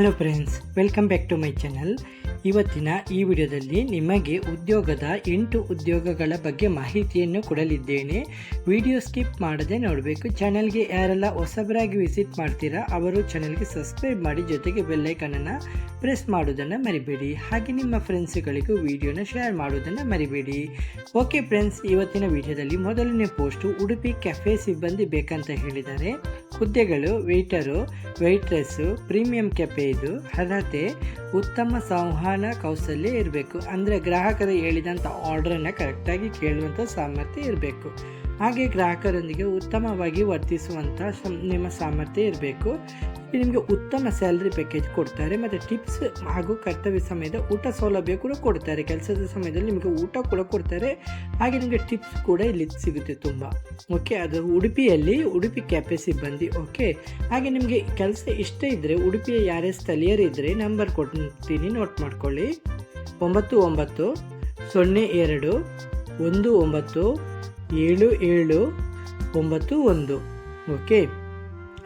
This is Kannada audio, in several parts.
Hello friends welcome back to my channel ಇವತ್ತಿನ ಈ ವಿಡಿಯೋದಲ್ಲಿ ನಿಮಗೆ ಉದ್ಯೋಗದ ಎಂಟು ಉದ್ಯೋಗಗಳ ಬಗ್ಗೆ ಮಾಹಿತಿಯನ್ನು ಕೊಡಲಿದ್ದೇನೆ. ವಿಡಿಯೋ ಸ್ಕಿಪ್ ಮಾಡದೆ ನೋಡಬೇಕು. ಚಾನಲ್ಗೆ ಯಾರೆಲ್ಲ ಹೊಸಬರಾಗಿ ವಿಸಿಟ್ ಮಾಡ್ತೀರಾ, ಅವರು ಚಾನಲ್ಗೆ ಸಬ್ಸ್ಕ್ರೈಬ್ ಮಾಡಿ ಜೊತೆಗೆ ಬೆಲ್ಲೈಕನನ್ನು ಪ್ರೆಸ್ ಮಾಡೋದನ್ನು ಮರಿಬೇಡಿ. ಹಾಗೆ ನಿಮ್ಮ ಫ್ರೆಂಡ್ಸ್ಗಳಿಗೂ ವಿಡಿಯೋನ ಶೇರ್ ಮಾಡೋದನ್ನು ಮರಿಬೇಡಿ. ಓಕೆ ಫ್ರೆಂಡ್ಸ್, ಇವತ್ತಿನ ವಿಡಿಯೋದಲ್ಲಿ ಮೊದಲನೇ ಪೋಸ್ಟು ಉಡುಪಿ ಕೆಫೆ ಸಿಬ್ಬಂದಿ ಬೇಕಂತ ಹೇಳಿದ್ದಾರೆ. ಹುದ್ದೆಗಳು ವೆಯ್ಟರು ವೆಯ್ಟ್ರೆಸ್ಸು ಪ್ರೀಮಿಯಂ ಕೆಫೆ ಇದು. ಅರ್ಹತೆ, ಉತ್ತಮ ಸಂವಹನ ಕೌಶಲ್ಯ ಇರಬೇಕು. ಅಂದರೆ ಗ್ರಾಹಕರು ಹೇಳಿದಂಥ ಆರ್ಡ್ರನ್ನು ಕರೆಕ್ಟಾಗಿ ಕೇಳುವಂಥ ಸಾಮರ್ಥ್ಯ ಇರಬೇಕು. ಹಾಗೆ ಗ್ರಾಹಕರೊಂದಿಗೆ ಉತ್ತಮವಾಗಿ ವರ್ತಿಸುವಂಥ ನಿಮ್ಮ ಸಾಮರ್ಥ್ಯ ಇರಬೇಕು. ನಿಮಗೆ ಉತ್ತಮ ಸ್ಯಾಲ್ರಿ ಪ್ಯಾಕೇಜ್ ಕೊಡ್ತಾರೆ, ಮತ್ತು ಟಿಪ್ಸ್ ಹಾಗೂ ಕರ್ತವ್ಯ ಸಮಯದ ಊಟ ಸೌಲಭ್ಯ ಕೂಡ ಕೊಡ್ತಾರೆ. ಕೆಲಸದ ಸಮಯದಲ್ಲಿ ನಿಮಗೆ ಊಟ ಕೂಡ ಕೊಡ್ತಾರೆ. ಹಾಗೆ ನಿಮಗೆ ಟಿಪ್ಸ್ ಕೂಡ ಇಲ್ಲಿ ಸಿಗುತ್ತೆ ತುಂಬ. ಓಕೆ ಅದು ಉಡುಪಿಯಲ್ಲಿ, ಉಡುಪಿ ಕ್ಯಾಪೆ ಸಿಬ್ಬಂದಿ ಓಕೆ ಹಾಗೆ ನಿಮಗೆ ಕೆಲಸ ಇಷ್ಟ ಇದ್ದರೆ ಉಡುಪಿಯ ಯಾರೇ ಸ್ಥಳೀಯರಿದ್ದರೆ ನಂಬರ್ ಕೊಡ್ತೀನಿ ನೋಟ್ ಮಾಡ್ಕೊಳ್ಳಿ. ಒಂಬತ್ತು ಒಂಬತ್ತು, ಸೊನ್ನೆ ಎರಡು, ಒಂದು ಒಂಬತ್ತು ಏಳು ಏಳು ಒಂಬತ್ತು ಒಂದು. ಓಕೆ.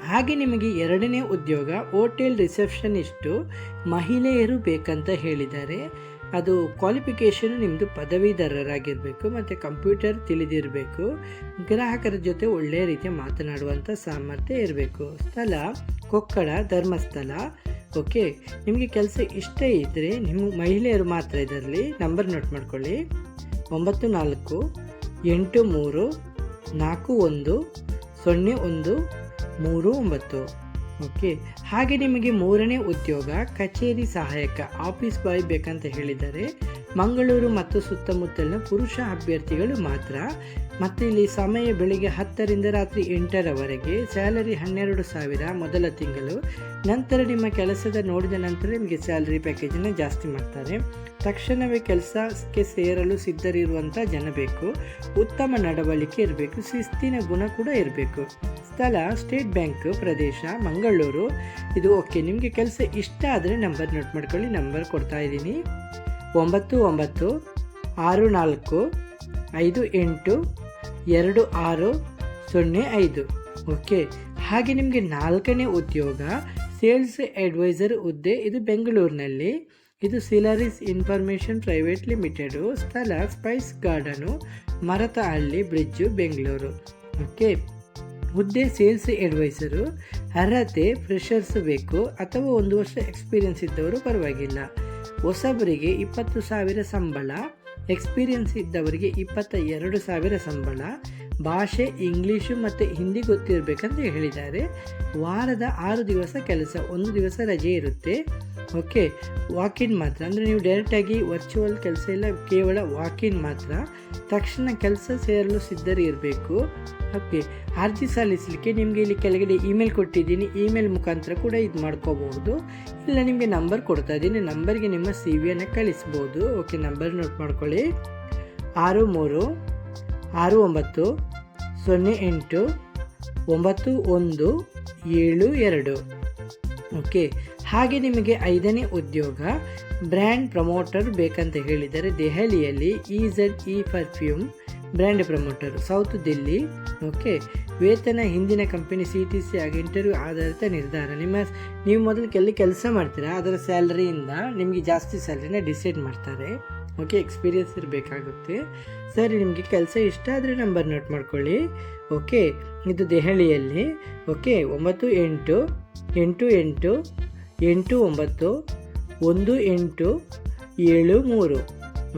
ಹಾಗೆ ನಿಮಗೆ ಎರಡನೇ ಉದ್ಯೋಗ, ಹೋಟೆಲ್ ರಿಸೆಪ್ಷನಿಸ್ಟು ಮಹಿಳೆಯರು ಬೇಕಂತ ಹೇಳಿದ್ದಾರೆ. ಅದು ಕ್ವಾಲಿಫಿಕೇಷನ್ ನಿಮ್ಮದು ಪದವೀಧರರಾಗಿರಬೇಕು, ಮತ್ತು ಕಂಪ್ಯೂಟರ್ ತಿಳಿದಿರಬೇಕು, ಗ್ರಾಹಕರ ಜೊತೆ ಒಳ್ಳೆಯ ರೀತಿಯ ಮಾತನಾಡುವಂಥ ಸಾಮರ್ಥ್ಯ ಇರಬೇಕು. ಸ್ಥಳ, ಕೊಕ್ಕಡ, ಧರ್ಮಸ್ಥಳ. ಓಕೆ. ನಿಮಗೆ ಕೆಲಸ ಇಷ್ಟ ಇದ್ದರೆ ನಿಮ್ಮ ಮಹಿಳೆಯರು ಮಾತ್ರ ಇದರಲ್ಲಿ ನಂಬರ್ ನೋಟ್ ಮಾಡ್ಕೊಳ್ಳಿ. ಒಂಬತ್ತು ನಾಲ್ಕು ಎಂಟು ಮೂರು, ನಾಲ್ಕು ಒಂದು, ಸೊನ್ನೆ ಒಂದು, ಮೂರು ಒಂಬತ್ತು. ಓಕೆ ಹಾಗೆ ನಿಮಗೆ ಮೂರನೇ ಉದ್ಯೋಗ ಕಚೇರಿ ಸಹಾಯಕ ಆಫೀಸ್ ಬಾಯ್ ಬೇಕಂತ ಹೇಳಿದ್ದಾರೆ ಮಂಗಳೂರು ಮತ್ತು ಸುತ್ತಮುತ್ತಲಿನ ಪುರುಷ ಅಭ್ಯರ್ಥಿಗಳು ಮಾತ್ರ. ಮತ್ತು ಇಲ್ಲಿ ಸಮಯ ಬೆಳಿಗ್ಗೆ ಹತ್ತರಿಂದ ರಾತ್ರಿ ಎಂಟರವರೆಗೆ, ಸ್ಯಾಲರಿ ಹನ್ನೆರಡು ಸಾವಿರ ಮೊದಲ ತಿಂಗಳು. ನಂತರ ನಿಮ್ಮ ಕೆಲಸದ ನೋಡಿದ ನಂತರ ನಿಮಗೆ ಸ್ಯಾಲರಿ ಪ್ಯಾಕೇಜನ್ನು ಜಾಸ್ತಿ ಮಾಡ್ತಾರೆ. ತಕ್ಷಣವೇ ಕೆಲಸಕ್ಕೆ ಸೇರಲು ಸಿದ್ಧರಿರುವಂಥ ಜನ ಬೇಕು. ಉತ್ತಮ ನಡವಳಿಕೆ ಇರಬೇಕು. ಶಿಸ್ತಿನ ಗುಣ ಕೂಡ ಇರಬೇಕು. ಸ್ಥಳ, ಸ್ಟೇಟ್ ಬ್ಯಾಂಕ್, ಪ್ರದೇಶ, ಮಂಗಳೂರು. ಇದು ಓಕೆ. ನಿಮಗೆ ಕೆಲಸ ಇಷ್ಟ ಆದರೆ ನಂಬರ್ ನೋಟ್ ಮಾಡ್ಕೊಳ್ಳಿ. ನಂಬರ್ ಕೊಡ್ತಾ ಇದ್ದೀನಿ. ಒಂಬತ್ತು ಒಂಬತ್ತು, ಆರು ನಾಲ್ಕು, ಐದು ಎಂಟು, ಎರಡು ಆರು, ಸೊನ್ನೆ ಐದು. ಓಕೆ, ಹಾಗೆ ನಿಮಗೆ ನಾಲ್ಕನೇ ಉದ್ಯೋಗ, ಸೇಲ್ಸ್ ಅಡ್ವೈಸರ್ ಹುದ್ದೆ ಇದು ಬೆಂಗಳೂರಿನಲ್ಲಿ. ಇದು ಸಿಲರಿಸ್ ಇನ್ಫಾರ್ಮೇಷನ್ ಪ್ರೈವೇಟ್ ಲಿಮಿಟೆಡು, ಸ್ಥಳ spice garden, Marathahalli bridge, Bengaluru. Okay, ಹುದ್ದೆ ಸೇಲ್ಸ್ ಅಡ್ವೈಸರು, ಅರ್ಹತೆ ಫ್ರೆಷರ್ಸ್ ಬೇಕು, ಅಥವಾ ಒಂದು ವರ್ಷ ಎಕ್ಸ್ಪೀರಿಯನ್ಸ್ ಇದ್ದವರು ಪರವಾಗಿಲ್ಲ. ಹೊಸಬರಿಗೆ ಇಪ್ಪತ್ತು ಸಾವಿರ ಸಂಬಳ ಎಕ್ಸ್ಪೀರಿಯನ್ಸ್ ಇದ್ದವರಿಗೆ ಇಪ್ಪತ್ತ ಎರಡು ಸಾವಿರ ಸಂಬಳ, ಭಾಷೆ, ಇಂಗ್ಲೀಷು ಮತ್ತು ಹಿಂದಿ ಗೊತ್ತಿರಬೇಕಂತ ಹೇಳಿದ್ದಾರೆ. ವಾರದ ಆರು ದಿವಸ ಕೆಲಸ, ಒಂದು ದಿವಸ ರಜೆ ಇರುತ್ತೆ. ಓಕೆ ವಾಕಿನ್ ಮಾತ್ರ. ಅಂದರೆ ನೀವು ಡೈರೆಕ್ಟಾಗಿ ವರ್ಚುವಲ್ ಕೆಲಸ ಇಲ್ಲ, ಕೇವಲ ವಾಕಿನ್ ಮಾತ್ರ. ತಕ್ಷಣ ಕೆಲಸ ಸೇರಲು ಸಿದ್ಧರಿರಬೇಕು ಓಕೆ, ಅರ್ಜಿ ಸಲ್ಲಿಸಲಿಕ್ಕೆ ನಿಮಗೆ ಇಲ್ಲಿ ಕೆಳಗಡೆ ಇಮೇಲ್ ಕೊಟ್ಟಿದ್ದೀನಿ. ಇಮೇಲ್ ಮುಖಾಂತರ ಕೂಡ ಇದು ಮಾಡ್ಕೋಬಹುದು. ಇಲ್ಲ, ನಿಮಗೆ ನಂಬರ್ ಕೊಡ್ತಾ ಇದ್ದೀನಿ. ನಂಬರ್ಗೆ ನಿಮ್ಮ ಸಿ ವಿಯನ್ನು ಕಳಿಸ್ಬೋದು. ಓಕೆ ನಂಬರ್ ನೋಟ್ ಮಾಡ್ಕೊಳ್ಳಿ. ಆರು ಮೂರು, ಆರು ಒಂಬತ್ತು, ಸೊನ್ನೆ ಎಂಟು, ಒಂಬತ್ತು ಒಂದು, ಏಳು ಎರಡು. ಓಕೆ, ಹಾಗೆ ನಿಮಗೆ ಐದನೇ ಉದ್ಯೋಗ, ಬ್ರ್ಯಾಂಡ್ ಪ್ರಮೋಟರ್ ಬೇಕಂತ ಹೇಳಿದರೆ ದೆಹಲಿಯಲ್ಲಿ E Z E perfume brand promoter, south Delhi, okay. ವೇತನ ಹಿಂದಿನ ಕಂಪನಿ ಸಿ ಟಿ ಸಿ ಆಗಿ ಇಂಟರ್ವ್ಯೂ ಆಧಾರಿತ ನಿರ್ಧಾರ. ನಿಮ್ಮ, ನೀವು ಮೊದಲು ಎಲ್ಲಿ ಕೆಲಸ ಮಾಡ್ತೀರಾ, ಅದರ ಸ್ಯಾಲ್ರಿಯಿಂದ ನಿಮಗೆ ಜಾಸ್ತಿ ಸ್ಯಾಲ್ರಿನ ಡಿಸೈಡ್ ಮಾಡ್ತಾರೆ. ಓಕೆ, ಎಕ್ಸ್ಪೀರಿಯನ್ಸ್ ಇರಬೇಕಾಗುತ್ತೆ. ಸರಿ, ನಿಮಗೆ ಕೆಲಸ ಇಷ್ಟ ಆದರೆ ನಂಬರ್ ನೋಟ್ ಮಾಡ್ಕೊಳ್ಳಿ. ಓಕೆ, ಇದು ದೆಹಲಿಯಲ್ಲಿ, ಓಕೆ, ಒಂಬತ್ತು ಎಂಟು ಎಂಟು ಎಂಟು ಎಂಟು ಒಂಬತ್ತು ಒಂದು ಎಂಟು ಏಳು ಮೂರು.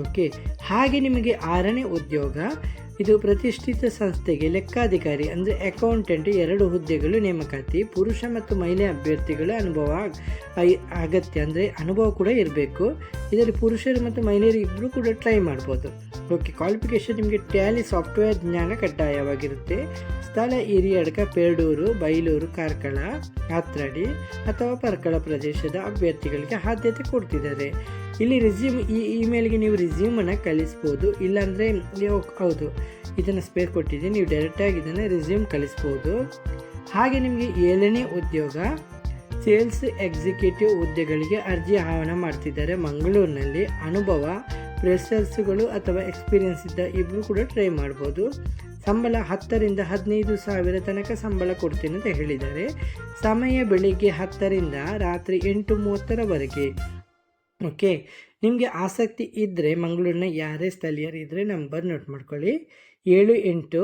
ಓಕೆ ಹಾಗೆ ನಿಮಗೆ ಆರನೇ ಉದ್ಯೋಗ ಇದು ಪ್ರತಿಷ್ಠಿತ ಸಂಸ್ಥೆಗೆ ಲೆಕ್ಕಾಧಿಕಾರಿ, ಅಂದರೆ ಅಕೌಂಟೆಂಟ್ ಎರಡು ಹುದ್ದೆಗಳು ನೇಮಕಾತಿ, ಪುರುಷ ಮತ್ತು ಮಹಿಳೆ ಅಭ್ಯರ್ಥಿಗಳ ಅನುಭವ ಅಗತ್ಯ ಅಂದರೆ ಅನುಭವ ಕೂಡ ಇರಬೇಕು. ಇದರಲ್ಲಿ ಪುರುಷರು ಮತ್ತು ಮಹಿಳೆಯರು ಇಬ್ಬರು ಕೂಡ ಟ್ರೈ ಮಾಡ್ಬೋದು. ಓಕೆ ಕ್ವಾಲಿಫಿಕೇಷನ್ ನಿಮಗೆ ಟ್ಯಾಲಿ ಸಾಫ್ಟ್ವೇರ್ ಜ್ಞಾನ ಕಡ್ಡಾಯವಾಗಿರುತ್ತೆ. ಸ್ಥಳ ಹಿರಿಯಡ್ಕ ಪೇರ್ಡೂರು, ಬೈಲೂರು, ಕಾರ್ಕಳ ಆತ್ರಡಿ ಅಥವಾ ಪರ್ಕಳ ಪ್ರದೇಶದ ಅಭ್ಯರ್ಥಿಗಳಿಗೆ ಆದ್ಯತೆ ಕೊಡ್ತಿದ್ದಾರೆ. ಇಲ್ಲಿ ರೆಸ್ಯೂಮ್ ಈ ಇಮೇಲ್ಗೆ ನೀವು ರೆಸ್ಯೂಮನ್ನು ಕಳಿಸ್ಬೋದು. ಇಲ್ಲಾಂದರೆ ನೀವು, ಹೌದು, ಇದನ್ನು ಸ್ಪೇರ್ ಕೊಟ್ಟಿದ್ದೀನಿ ನೀವು ಡೈರೆಕ್ಟಾಗಿ ಇದನ್ನು ರೆಸ್ಯೂಮ್ ಕಳಿಸ್ಬೋದು. ಹಾಗೆ ನಿಮಗೆ ಏಳನೇ ಉದ್ಯೋಗ ಸೇಲ್ಸ್ ಎಕ್ಸಿಕ್ಯೂಟಿವ್ ಹುದ್ದೆಗಳಿಗೆ ಅರ್ಜಿ ಆಹ್ವಾನ ಮಾಡ್ತಿದ್ದಾರೆ. ಮಂಗಳೂರಿನಲ್ಲಿ ಅನುಭವ ಫ್ರೆಷರ್ಸ್ಗಳು ಅಥವಾ ಎಕ್ಸ್ಪೀರಿಯನ್ಸ್ ಇದ್ದ ಇಬ್ಬರು ಕೂಡ ಟ್ರೈ ಮಾಡ್ಬೋದು. ಸಂಬಳ ಹತ್ತರಿಂದ ಹದಿನೈದು ಸಾವಿರ ತನಕ ಸಂಬಳ ಕೊಡ್ತೀನಿ ಅಂತ ಹೇಳಿದ್ದಾರೆ. ಸಮಯ ಬೆಳಿಗ್ಗೆ ಹತ್ತರಿಂದ ರಾತ್ರಿ ಎಂಟು ಮೂವತ್ತರವರೆಗೆ. ಓಕೆ ನಿಮಗೆ ಆಸಕ್ತಿ ಇದ್ದರೆ ಮಂಗಳೂರಿನ ಯಾರೇ ಸ್ಥಳೀಯರಿದ್ದರೆ ನಂಬರ್ ನೋಟ್ ಮಾಡ್ಕೊಳ್ಳಿ. ಏಳು ಎಂಟು,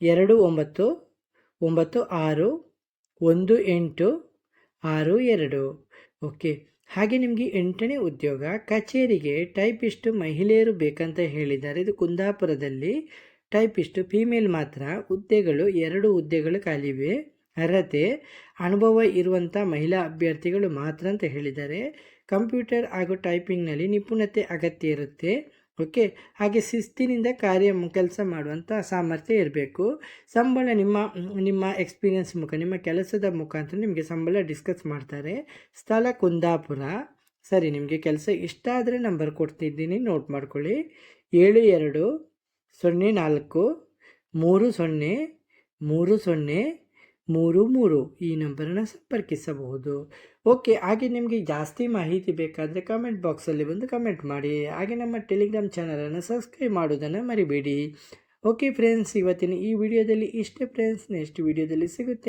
ಎರಡು ಒಂಬತ್ತು ಒಂಬತ್ತು ಆರು, ಒಂದು ಎಂಟು, ಆರು ಎರಡು. ಓಕೆ ಹಾಗೆ ನಿಮಗೆ ಎಂಟನೇ ಉದ್ಯೋಗ, ಕಚೇರಿಗೆ ಟೈಪಿಸ್ಟು ಮಹಿಳೆಯರು ಬೇಕಂತ ಹೇಳಿದ್ದಾರೆ. ಇದು ಕುಂದಾಪುರದಲ್ಲಿ ಟೈಪಿಸ್ಟು ಫೀಮೇಲ್ ಮಾತ್ರ ಹುದ್ದೆಗಳು, ಎರಡು ಹುದ್ದೆಗಳು ಖಾಲಿವೆ ಅರ್ಹತೆ, ಅನುಭವ ಇರುವಂಥ ಮಹಿಳಾ ಅಭ್ಯರ್ಥಿಗಳು ಮಾತ್ರ ಅಂತ ಹೇಳಿದ್ದಾರೆ. ಕಂಪ್ಯೂಟರ್ ಹಾಗೂ ಟೈಪಿಂಗ್ನಲ್ಲಿ ನಿಪುಣತೆ ಅಗತ್ಯ ಇರುತ್ತೆ. ಓಕೆ? ಹಾಗೆ ಶಿಸ್ತಿನಿಂದ ಕಾರ್ಯ ಕೆಲಸ ಮಾಡುವಂಥ ಸಾಮರ್ಥ್ಯ ಇರಬೇಕು. ಸಂಬಳ ನಿಮ್ಮ ನಿಮ್ಮ ಎಕ್ಸ್ಪೀರಿಯನ್ಸ್ ಮುಖ, ನಿಮ್ಮ ಕೆಲಸದ ಮುಖಾಂತರ ನಿಮಗೆ ಸಂಬಳ ಡಿಸ್ಕಸ್ ಮಾಡ್ತಾರೆ. ಸ್ಥಳ ಕುಂದಾಪುರ. ಸರಿ, ನಿಮಗೆ ಕೆಲಸ ಇಷ್ಟ ಆದರೆ ನಂಬರ್ ಕೊಡ್ತಿದ್ದೀನಿ ನೋಟ್ ಮಾಡ್ಕೊಳ್ಳಿ. ಏಳು ಎರಡು, ಸೊನ್ನೆ ನಾಲ್ಕು, ಮೂರು ಸೊನ್ನೆ ಮೂರು ಸೊನ್ನೆ ಮೂರು ಮೂರು ಈ ನಂಬರನ್ನು ಸಂಪರ್ಕಿಸಬಹುದು. ಓಕೆ, ಹಾಗೆ ನಿಮಗೆ ಜಾಸ್ತಿ ಮಾಹಿತಿ ಬೇಕಾದರೆ ಕಮೆಂಟ್ ಬಾಕ್ಸಲ್ಲಿ ಬಂದು ಕಮೆಂಟ್ ಮಾಡಿ. ಹಾಗೆ ನಮ್ಮ ಟೆಲಿಗ್ರಾಮ್ ಚಾನಲನ್ನು ಸಬ್ಸ್ಕ್ರೈಬ್ ಮಾಡೋದನ್ನು ಮರಿಬೇಡಿ. ಓಕೆ ಫ್ರೆಂಡ್ಸ್ ಇವತ್ತಿನ ಈ ವಿಡಿಯೋದಲ್ಲಿ ಇಷ್ಟೇ ಫ್ರೆಂಡ್ಸ್ ನೆಕ್ಸ್ಟ್ ವಿಡಿಯೋದಲ್ಲಿ ಸಿಗುತ್ತೆ.